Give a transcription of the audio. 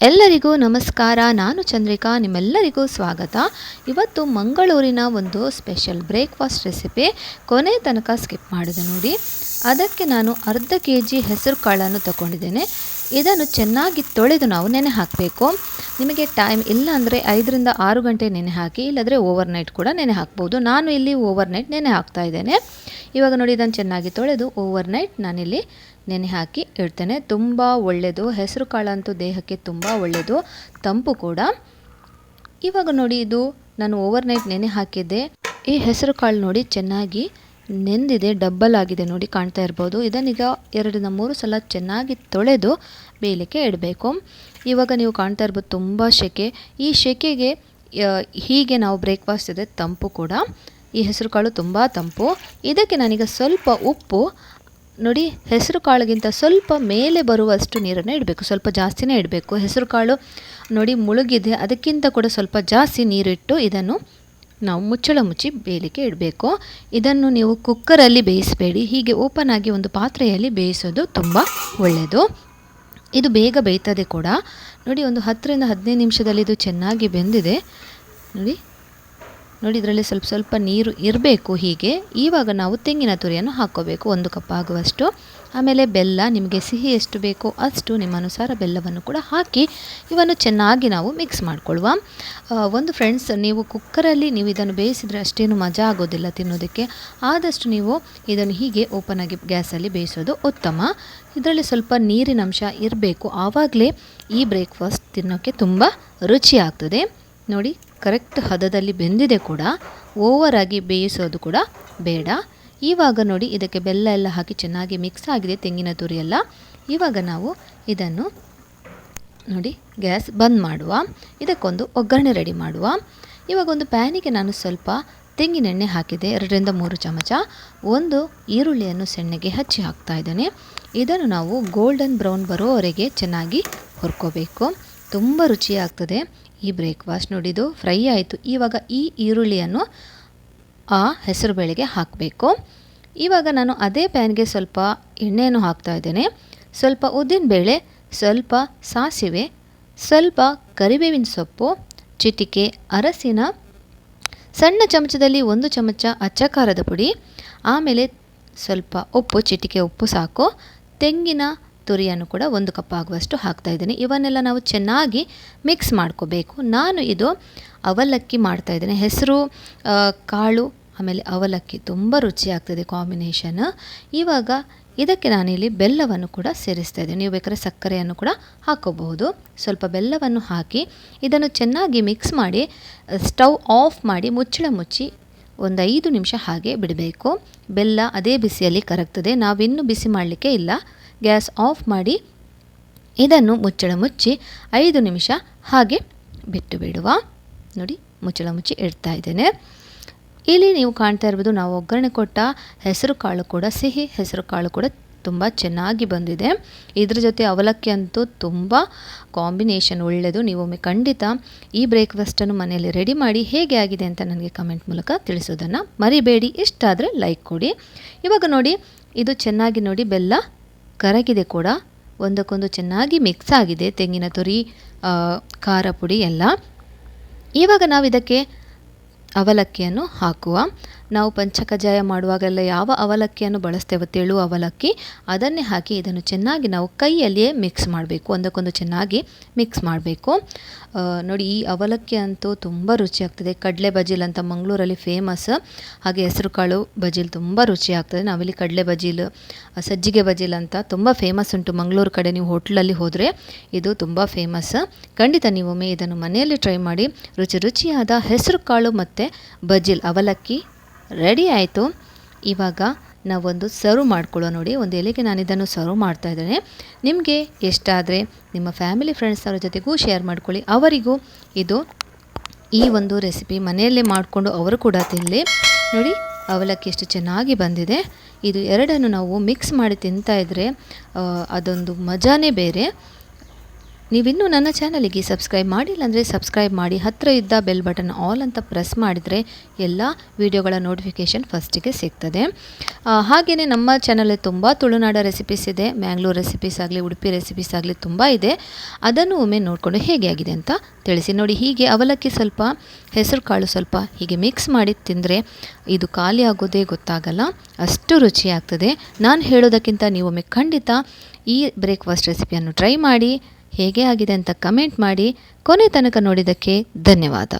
ಎಲ್ಲರಿಗೂ ನಮಸ್ಕಾರ. ನಾನು ಚಂದ್ರಿಕಾ. ನಿಮ್ಮೆಲ್ಲರಿಗೂ ಸ್ವಾಗತ. ಇವತ್ತು ಮಂಗಳೂರಿನ ಒಂದು ಸ್ಪೆಷಲ್ ಬ್ರೇಕ್ಫಾಸ್ಟ್ ರೆಸಿಪಿ ಕೊನೆ ತನಕ ಸ್ಕಿಪ್ ಮಾಡಿದೆ ನೋಡಿ. ಅದಕ್ಕೆ ನಾನು ಅರ್ಧ ಕೆ ಜಿ ಹೆಸರು ಕಾಳನ್ನು ತಗೊಂಡಿದ್ದೇನೆ. ಇದನ್ನು ಚೆನ್ನಾಗಿ ತೊಳೆದು ನಾವು ನೆನೆ ಹಾಕಬೇಕು. ನಿಮಗೆ ಟೈಮ್ ಇಲ್ಲ ಅಂದರೆ ಐದರಿಂದ ಆರು ಗಂಟೆ ನೆನೆ ಹಾಕಿ, ಇಲ್ಲದ್ರೆ ಓವರ್ ನೈಟ್ ಕೂಡ ನೆನೆ ಹಾಕ್ಬೋದು. ನಾನು ಇಲ್ಲಿ ಓವರ್ ನೈಟ್ ನೆನೆ ಹಾಕ್ತಾ ಇದ್ದೇನೆ. ಇವಾಗ ನೋಡಿ, ಇದನ್ನು ಚೆನ್ನಾಗಿ ತೊಳೆದು ಓವರ್ ನೈಟ್ ನಾನಿಲ್ಲಿ ನೆನೆ ಹಾಕಿ ಇಡ್ತೇನೆ. ತುಂಬ ಒಳ್ಳೆಯದು. ಹೆಸರು ಕಾಳಂತೂ ದೇಹಕ್ಕೆ ತುಂಬ ಒಳ್ಳೆಯದು. ತಂಪು ಕೂಡ. ಇವಾಗ ನೋಡಿ, ಇದು ನಾನು ಓವರ್ ನೈಟ್ ನೆನೆ ಹಾಕಿದ್ದೆ. ಈ ಹೆಸರು ಕಾಳು ನೋಡಿ ಚೆನ್ನಾಗಿ ನೆಂದಿದೆ, ಡಬ್ಬಲ್ ಆಗಿದೆ ನೋಡಿ ಕಾಣ್ತಾ ಇರ್ಬೋದು. ಇದನ್ನೀಗ ಎರಡರಿಂದ ಮೂರು ಸಲ ಚೆನ್ನಾಗಿ ತೊಳೆದು ಬೇಯಲಿಕ್ಕೆ ಇಡಬೇಕು. ಇವಾಗ ನೀವು ಕಾಣ್ತಾ ಇರ್ಬೋದು ತುಂಬ ಸೆಕೆ ಈ ಸೆಕೆಗೆ ಹೀಗೆ ನಾವು ಬ್ರೇಕ್ಫಾಸ್ಟ್ ಇದೆ, ತಂಪು ಕೂಡ. ಈ ಹೆಸರು ಕಾಳು ತುಂಬ ತಂಪು. ಇದಕ್ಕೆ ನಾನೀಗ ಸ್ವಲ್ಪ ಉಪ್ಪು. ನೋಡಿ, ಹೆಸರು ಕಾಳಿಗಿಂತ ಸ್ವಲ್ಪ ಮೇಲೆ ಬರುವಷ್ಟು ನೀರನ್ನು ಇಡಬೇಕು. ಸ್ವಲ್ಪ ಜಾಸ್ತಿನೇ ಇಡಬೇಕು. ಹೆಸರು ಕಾಳು ನೋಡಿ ಮುಳುಗಿದೆ. ಅದಕ್ಕಿಂತ ಕೂಡ ಸ್ವಲ್ಪ ಜಾಸ್ತಿ ನೀರಿಟ್ಟು ಇದನ್ನು ನಾವು ಮುಚ್ಚಳ ಮುಚ್ಚಿ ಬೇಯಲಿಕ್ಕೆ ಇಡಬೇಕು. ಇದನ್ನು ನೀವು ಕುಕ್ಕರಲ್ಲಿ ಬೇಯಿಸಬೇಡಿ. ಹೀಗೆ ಓಪನ್ ಆಗಿ ಒಂದು ಪಾತ್ರೆಯಲ್ಲಿ ಬೇಯಿಸೋದು ತುಂಬ ಒಳ್ಳೆಯದು ಇದು ಬೇಗ ಬೇಯ್ತದೆ ಕೂಡ. ನೋಡಿ, ಒಂದು ಹತ್ತರಿಂದ ಹದಿನೈದು ನಿಮಿಷದಲ್ಲಿ ಇದು ಚೆನ್ನಾಗಿ ಬೆಂದಿದೆ. ನೋಡಿ. ನೋಡಿ, ಇದರಲ್ಲಿ ಸ್ವಲ್ಪ ಸ್ವಲ್ಪ ನೀರು ಇರಬೇಕು ಹೀಗೆ. ಇವಾಗ ನಾವು ತೆಂಗಿನ ತುರಿಯನ್ನು ಹಾಕ್ಕೋಬೇಕು ಒಂದು ಕಪ್ ಆಗುವಷ್ಟು. ಆಮೇಲೆ ಬೆಲ್ಲ, ನಿಮಗೆ ಸಿಹಿ ಎಷ್ಟು ಬೇಕೋ ಅಷ್ಟು ನಿಮ್ಮ ಅನುಸಾರ ಬೆಲ್ಲವನ್ನು ಕೂಡ ಹಾಕಿ ಇವನ್ನು ಚೆನ್ನಾಗಿ ನಾವು ಮಿಕ್ಸ್ ಮಾಡಿಕೊಳ್ಳುವ. ಒಂದು ಫ್ರೆಂಡ್ಸ್, ನೀವು ಕುಕ್ಕರಲ್ಲಿ ನೀವು ಇದನ್ನು ಬೇಯಿಸಿದರೆ ಅಷ್ಟೇನು ಮಜಾ ಆಗೋದಿಲ್ಲ ತಿನ್ನೋದಕ್ಕೆ. ಆದಷ್ಟು ನೀವು ಇದನ್ನು ಹೀಗೆ ಓಪನ್ ಆಗಿ ಗ್ಯಾಸಲ್ಲಿ ಬೇಯಿಸೋದು ಉತ್ತಮ. ಇದರಲ್ಲಿ ಸ್ವಲ್ಪ ನೀರಿನ ಅಂಶ ಇರಬೇಕು. ಆವಾಗಲೇ ಈ ಬ್ರೇಕ್ಫಾಸ್ಟ್ ತಿನ್ನೋಕ್ಕೆ ತುಂಬ ರುಚಿ ಆಗ್ತದೆ ನೋಡಿ ಕರೆಕ್ಟ್ ಹದದಲ್ಲಿ ಬೆಂದಿದೆ ಕೂಡ ಓವರ್ ಆಗಿ ಬೇಯಿಸೋದು ಕೂಡ ಬೇಡ. ಇವಾಗ ನೋಡಿ, ಇದಕ್ಕೆ ಬೆಲ್ಲ ಎಲ್ಲ ಹಾಕಿ ಚೆನ್ನಾಗಿ ಮಿಕ್ಸ್ ಆಗಿದೆ ತೆಂಗಿನ ತುರಿ ಎಲ್ಲ. ಇವಾಗ ನಾವು ಇದನ್ನು ನೋಡಿ, ಗ್ಯಾಸ್ ಬಂದ್ ಮಾಡುವ. ಇದಕ್ಕೊಂದು ಒಗ್ಗರಣೆ ರೆಡಿ ಮಾಡುವ. ಇವಾಗ ಒಂದು ಪ್ಯಾನಿಗೆ ನಾನು ಸ್ವಲ್ಪ ತೆಂಗಿನೆಣ್ಣೆ ಹಾಕಿದೆ, ಎರಡರಿಂದ ಮೂರು ಚಮಚ. ಒಂದು ಈರುಳ್ಳಿಯನ್ನು ಸಣ್ಣಗೆ ಹಚ್ಚಿ ಹಾಕ್ತಾ ಇದ್ದೇನೆ. ಇದನ್ನು ನಾವು ಗೋಲ್ಡನ್ ಬ್ರೌನ್ ಬರೋವರೆಗೆ ಚೆನ್ನಾಗಿ ಹುರ್ಕೋಬೇಕು. ತುಂಬ ರುಚಿಯಾಗ್ತದೆ. ಈ ಬ್ರೇಕ್ಫಾಸ್ಟ್ ನೋಡಿದು ಫ್ರೈ ಆಯಿತು. ಇವಾಗ ಈ ಈರುಳ್ಳಿಯನ್ನು ಆ ಹೆಸರು ಬೇಳೆಗೆ ಹಾಕಬೇಕು. ಇವಾಗ ನಾನು ಅದೇ ಪ್ಯಾನ್ಗೆ ಸ್ವಲ್ಪ ಎಣ್ಣೆಯನ್ನು ಹಾಕ್ತಾ ಇದ್ದೇನೆ. ಸ್ವಲ್ಪ ಉದ್ದಿನಬೇಳೆ ಸ್ವಲ್ಪ ಸಾಸಿವೆ, ಸ್ವಲ್ಪ ಕರಿಬೇವಿನ ಸೊಪ್ಪು, ಚಿಟಿಕೆ, ಅರಸಿನ ಸಣ್ಣ ಚಮಚದಲ್ಲಿ ಒಂದು ಚಮಚ ಅಚ್ಚಖಾರದ ಪುಡಿ, ಆಮೇಲೆ ಸ್ವಲ್ಪ ಉಪ್ಪು, ಚಿಟಿಕೆ ಉಪ್ಪು ಸಾಕು. ತೆಂಗಿನ ತುರಿಯನ್ನು ಕೂಡ ಒಂದು ಕಪ್ ಆಗುವಷ್ಟು ಹಾಕ್ತಾ ಇದ್ದೀನಿ. ಇವನ್ನೆಲ್ಲ ನಾವು ಚೆನ್ನಾಗಿ ಮಿಕ್ಸ್ ಮಾಡ್ಕೋಬೇಕು. ನಾನು ಇದು ಅವಲಕ್ಕಿ ಮಾಡ್ತಾ ಇದ್ದೇನೆ. ಹೆಸರು ಕಾಳು, ಆಮೇಲೆ ಅವಲಕ್ಕಿ ತುಂಬ ರುಚಿಯಾಗ್ತದೆ ಕಾಂಬಿನೇಷನ್ ಇವಾಗ ಇದಕ್ಕೆ ನಾನಿಲ್ಲಿ ಬೆಲ್ಲವನ್ನು ಕೂಡ ಸೇರಿಸ್ತಾ ಇದ್ದೀನಿ. ನೀವು ಬೇಕಾದ್ರೆ ಸಕ್ಕರೆಯನ್ನು ಕೂಡ ಹಾಕೋಬಹುದು. ಸ್ವಲ್ಪ ಬೆಲ್ಲವನ್ನು ಹಾಕಿ ಇದನ್ನು ಚೆನ್ನಾಗಿ ಮಿಕ್ಸ್ ಮಾಡಿ, ಸ್ಟವ್ ಆಫ್ ಮಾಡಿ ಮುಚ್ಚಳ ಮುಚ್ಚಿ ಒಂದು ಐದು ನಿಮಿಷ ಹಾಗೆ ಬಿಡಬೇಕು. ಬೆಲ್ಲ ಅದೇ ಬಿಸಿಯಲ್ಲಿ ಕರಗ್ತದೆ. ನಾವಿನ್ನೂ ಬಿಸಿ ಮಾಡಲಿಕ್ಕೆ ಇಲ್ಲ. ಗ್ಯಾಸ್ ಆಫ್ ಮಾಡಿ ಇದನ್ನು ಮುಚ್ಚಳ ಮುಚ್ಚಿ ಐದು ನಿಮಿಷ ಹಾಗೆ ಬಿಟ್ಟು ಬಿಡುವ. ನೋಡಿ, ಮುಚ್ಚಳ ಮುಚ್ಚಿ ಇಡ್ತಾ ಇದ್ದೇನೆ. ಇಲ್ಲಿ ನೀವು ಕಾಣ್ತಾ ಇರ್ಬೋದು, ನಾವು ಒಗ್ಗರಣೆ ಕೊಟ್ಟ ಹೆಸರು ಕಾಳು ಕೂಡ ಸಿಹಿ ಹೆಸರು ಕಾಳು ಕೂಡ ತುಂಬ ಚೆನ್ನಾಗಿ ಬಂದಿದೆ. ಇದ್ರ ಜೊತೆ ಅವಲಕ್ಕಿ ಅಂತೂ ತುಂಬ ಕಾಂಬಿನೇಷನ್ ಒಳ್ಳೆಯದು ನೀವು ಒಮ್ಮೆ ಖಂಡಿತ ಈ ಬ್ರೇಕ್ಫಾಸ್ಟನ್ನು ಮನೆಯಲ್ಲಿ ರೆಡಿ ಮಾಡಿ ಹೇಗೆ ಆಗಿದೆ ಅಂತ ನನಗೆ ಕಮೆಂಟ್ ಮೂಲಕ ತಿಳಿಸೋದನ್ನು ಮರಿಬೇಡಿ. ಇಷ್ಟ ಆದರೆ ಲೈಕ್ ಕೊಡಿ. ಇವಾಗ ನೋಡಿ, ಇದು ಚೆನ್ನಾಗಿ ನೋಡಿ ಬೆಲ್ಲ ಕರಗಿದೆ ಕೂಡ. ಒಂದಕ್ಕೊಂದು ಚೆನ್ನಾಗಿ ಮಿಕ್ಸ್ ಆಗಿದೆ ತೆಂಗಿನ ತುರಿ ಖಾರ ಪುಡಿ ಎಲ್ಲ. ಇವಾಗ ನಾವು ಇದಕ್ಕೆ ಅವಲಕ್ಕಿಯನ್ನು ಹಾಕುವ. ನಾವು ಪಂಚಕಜಾಯ ಮಾಡುವಾಗೆಲ್ಲ ಯಾವ ಅವಲಕ್ಕಿಯನ್ನು ಬಳಸ್ತೇವೆ ತೆಳು ಅವಲಕ್ಕಿ, ಅದನ್ನೇ ಹಾಕಿ ಇದನ್ನು ಚೆನ್ನಾಗಿ ನಾವು ಕೈಯಲ್ಲಿಯೇ ಮಿಕ್ಸ್ ಮಾಡಬೇಕು. ಒಂದಕ್ಕೊಂದು ಚೆನ್ನಾಗಿ ಮಿಕ್ಸ್ ಮಾಡಬೇಕು. ನೋಡಿ ಈ ಅವಲಕ್ಕಿ ಅಂತೂ ತುಂಬ ರುಚಿಯಾಗ್ತದೆ. ಕಡಲೆ ಬಜಿಲ್ ಅಂತ ಮಂಗಳೂರಲ್ಲಿ ಫೇಮಸ್ ಹಾಗೆ ಹೆಸರು ಕಾಳು ಬಜಿಲ್ ತುಂಬ ರುಚಿಯಾಗ್ತದೆ. ನಾವಿಲ್ಲಿ ಕಡಲೆ ಬಜಿಲ್ ಸಜ್ಜಿಗೆ ಬಜಿಲ್ ಅಂತ ತುಂಬ ಫೇಮಸ್ ಉಂಟು. ಮಂಗಳೂರು ಕಡೆ ನೀವು ಹೋಟ್ಲಲ್ಲಿ ಹೋದರೆ ಇದು ತುಂಬ ಫೇಮಸ್ ಖಂಡಿತ ನೀವೊಮ್ಮೆ ಇದನ್ನು ಮನೆಯಲ್ಲಿ ಟ್ರೈ ಮಾಡಿ. ರುಚಿ ರುಚಿಯಾದ ಹೆಸರು ಕಾಳು ಮತ್ತು ಬಜಿಲ್ ಅವಲಕ್ಕಿ ರೆಡಿ ಆಯಿತು. ಇವಾಗ ನಾವೊಂದು ಸರ್ವ್ ಮಾಡ್ಕೊಳ್ಳೋ ನೋಡಿ. ಒಂದು ಎಲೆಗೆ ನಾನು ಇದನ್ನು ಸರ್ವ್ ಮಾಡ್ತಾ ಇದ್ದೇನೆ. ನಿಮಗೆ ಎಷ್ಟಾದರೆ ನಿಮ್ಮ ಫ್ಯಾಮಿಲಿ ಫ್ರೆಂಡ್ಸ್ ಅವರ ಜೊತೆಗೂ ಶೇರ್ ಮಾಡ್ಕೊಳ್ಳಿ. ಅವರಿಗೂ ಇದು ಈ ಒಂದು ರೆಸಿಪಿ ಮನೆಯಲ್ಲೇ ಮಾಡಿಕೊಂಡು ಅವರು ಕೂಡ ತಿನ್ನಲಿ ನೋಡಿ, ಅವಲಕ್ಕಿ ಎಷ್ಟು ಚೆನ್ನಾಗಿ ಬಂದಿದೆ. ಇದು ಎರಡನ್ನು ನಾವು ಮಿಕ್ಸ್ ಮಾಡಿ ತಿಂತಾ ಇದ್ದರೆ ಅದೊಂದು ಮಜಾನೇ ಬೇರೆ. ನೀವಿನ್ನೂ ನನ್ನ ಚಾನಲಿಗೆ ಸಬ್ಸ್ಕ್ರೈಬ್ ಮಾಡಿಲ್ಲ ಅಂದರೆ ಸಬ್ಸ್ಕ್ರೈಬ್ ಮಾಡಿ ಹತ್ತಿರ ಇದ್ದ ಬೆಲ್ ಬಟನ್ ಆಲ್ ಅಂತ ಪ್ರೆಸ್ ಮಾಡಿದರೆ ಎಲ್ಲ ವಿಡಿಯೋಗಳ ನೋಟಿಫಿಕೇಷನ್ ಫಸ್ಟಿಗೆ ಸಿಗ್ತದೆ. ಹಾಗೆಯೇ ನಮ್ಮ ಚಾನಲಲ್ಲಿ ತುಂಬ ತುಳುನಾಡ ರೆಸಿಪೀಸ್ ಇದೆ ಮ್ಯಾಂಗ್ಳೂರ್ ರೆಸಿಪೀಸ್ ಆಗಲಿ ಉಡುಪಿ ರೆಸಿಪೀಸ್ ಆಗಲಿ ತುಂಬ ಇದೆ. ಅದನ್ನು ಒಮ್ಮೆ ನೋಡಿಕೊಂಡು ಹೇಗೆ ಆಗಿದೆ ಅಂತ ತಿಳಿಸಿ. ನೋಡಿ, ಹೀಗೆ ಅವಲಕ್ಕಿ ಸ್ವಲ್ಪ, ಹೆಸರು ಕಾಳು ಸ್ವಲ್ಪ ಹೀಗೆ ಮಿಕ್ಸ್ ಮಾಡಿ ತಿಂದರೆ ಇದು ಖಾಲಿ ಆಗೋದೇ ಗೊತ್ತಾಗಲ್ಲ, ಅಷ್ಟು ರುಚಿಯಾಗ್ತದೆ. ನಾನು ಹೇಳೋದಕ್ಕಿಂತ ನೀವೊಮ್ಮೆ ಖಂಡಿತ ಈ ಬ್ರೇಕ್ಫಾಸ್ಟ್ ರೆಸಿಪಿಯನ್ನು ಟ್ರೈ ಮಾಡಿ. ಹೇಗೆ ಆಗಿದೆ ಅಂತ ಕಮೆಂಟ್ ಮಾಡಿ ಕೊನೆ ತನಕ ನೋಡಿದ್ದಕ್ಕೆ ಧನ್ಯವಾದ.